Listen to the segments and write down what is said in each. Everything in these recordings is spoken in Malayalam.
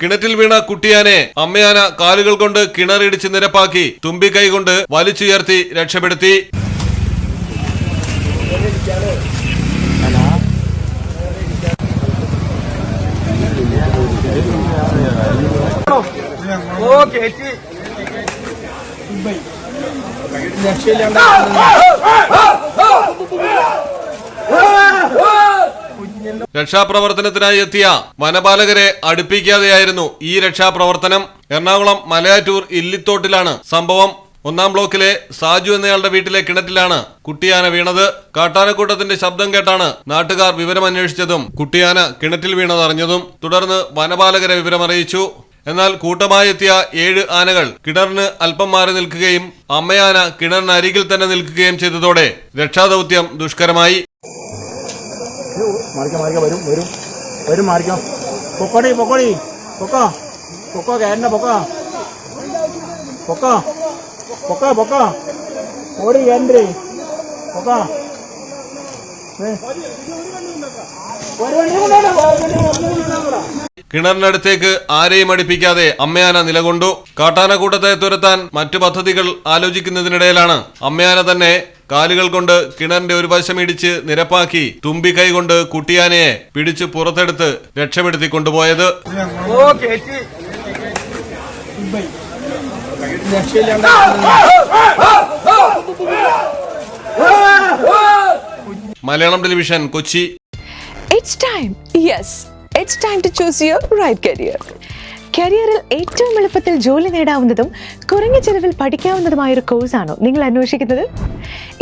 കിണറ്റിൽ വീണ കുട്ടിയാനെ അമ്മയാന കാലുകൾ കൊണ്ട് കിണറിടിച്ച് നിരപ്പാക്കി തുമ്പിക്കൈ കൊണ്ട് വലിച്ചുയർത്തി രക്ഷപ്പെടുത്തി. ഓ കേറ്റി. രക്ഷയില്ലാണ്ട് രക്ഷാപ്രവർത്തനത്തിനായി എത്തിയ വനപാലകരെ അടുപ്പിക്കാതെയായിരുന്നു ഈ രക്ഷാപ്രവർത്തനം. എറണാകുളം മലയാറ്റൂർ ഇല്ലിത്തോട്ടിലാണ് സംഭവം. ഒന്നാം ബ്ലോക്കിലെ സാജു എന്നയാളുടെ വീട്ടിലെ കിണറ്റിലാണ് കുട്ടിയാന വീണത്. കാട്ടാനക്കൂട്ടത്തിന്റെ ശബ്ദം കേട്ടാണ് നാട്ടുകാർ വിവരം വിവരമന്വേഷിച്ചതും കുട്ടിയാന കിണറ്റിൽ വീണതറിഞ്ഞതും തുടർന്ന് വനപാലകരെ വിവരമറിയിച്ചു. എന്നാൽ കൂട്ടമായി എത്തിയ ഏഴ് ആനകൾ കിണറിന് അല്പം മാറി നിൽക്കുകയും അമ്മയാന കിണറിനരികിൽ തന്നെ നിൽക്കുകയും ചെയ്തതോടെ രക്ഷാദൌത്യം ദുഷ്കരമായി. മാറിക്കാം മാറിക്കാം വരും വരും. വരും മാറിക്കാം. പൊക്കോടി പൊക്കോടി. പൊക്കോ. പൊക്കോ കയറിന്റെ പൊക്കോ. പൊക്കോ. പൊക്കോ പൊക്കോ. ഓടി കയറണ്ടേ പൊക്കോ. കിണറിനടുത്തേക്ക് ആരെയും അടുപ്പിക്കാതെ അമ്മയാന നിലകൊണ്ടു. കാട്ടാനക്കൂട്ടത്തെ തുരത്താൻ മറ്റു പദ്ധതികൾ ആലോചിക്കുന്നതിനിടയിലാണ് അമ്മയാന തന്നെ കാലുകൾ കൊണ്ട് കിണറിന്റെ ഒരു വശം ഇടിച്ച് നിരപ്പാക്കി കൈ കൊണ്ട് കുട്ടിയാനയെ പിടിച്ച് പുറത്തെടുത്ത് രക്ഷപ്പെടുത്തി കൊണ്ടുപോയത്. ഓ കേറ്റി രക്ഷയില്ലാണ്ട് Malayalam television Kochi. It's time Yes, it's time to choose your right career. കരിയറിൽ ഏറ്റവും എളുപ്പത്തിൽ ജോലി നേടാവുന്നതും കുറഞ്ഞ ചെലവിൽ പഠിക്കാവുന്നതുമായ ഒരു കോഴ്സാണോ നിങ്ങൾ അന്വേഷിക്കുന്നത്?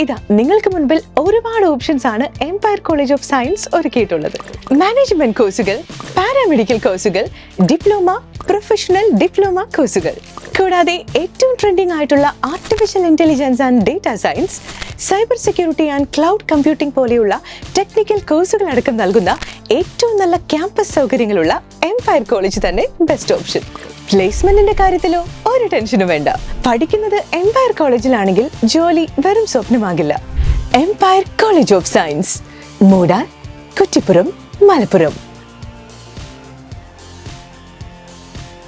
ഇതാ നിങ്ങൾക്ക് മുൻപിൽ ഒരുപാട് ഓപ്ഷൻസ് ആണ് എംപയർ കോളേജ് ഓഫ് സയൻസ് ഒരുക്കിയിട്ടുള്ളത്. മാനേജ്മെന്റ് കോഴ്സുകൾ പാരാമെഡിക്കൽ കോഴ്സുകൾ ഡിപ്ലോമ പ്രൊഫഷണൽ ഡിപ്ലോമ കോഴ്സുകൾ. കൂടാതെ ഏറ്റവും ട്രെൻഡിംഗ് ആയിട്ടുള്ള artificial intelligence and data science cyber security and cloud computing പോലെയുള്ള ടെക്നിക്കൽ കോഴ്സുകൾ അടക്കം നൽകുന്ന ഏറ്റവും നല്ല ക്യാമ്പസ് സൗകര്യങ്ങളുള്ള എംപയർ കോളേജ് തന്നെ ബെസ്റ്റ് ഓപ്ഷൻ പ്ലേസ്മെന്റിന്റെ കാര്യത്തിലോ ഒരു ടെൻഷനും വേണ്ട. പഠിക്കുന്നത് എംപയർ കോളേജിലാണെങ്കിൽ ജോലി വെറും സ്വപ്നമാകില്ല. എംപയർ കോളേജ് ഓഫ് സയൻസ് മൂടാൻ കുറ്റിപ്പുറം മലപ്പുറം.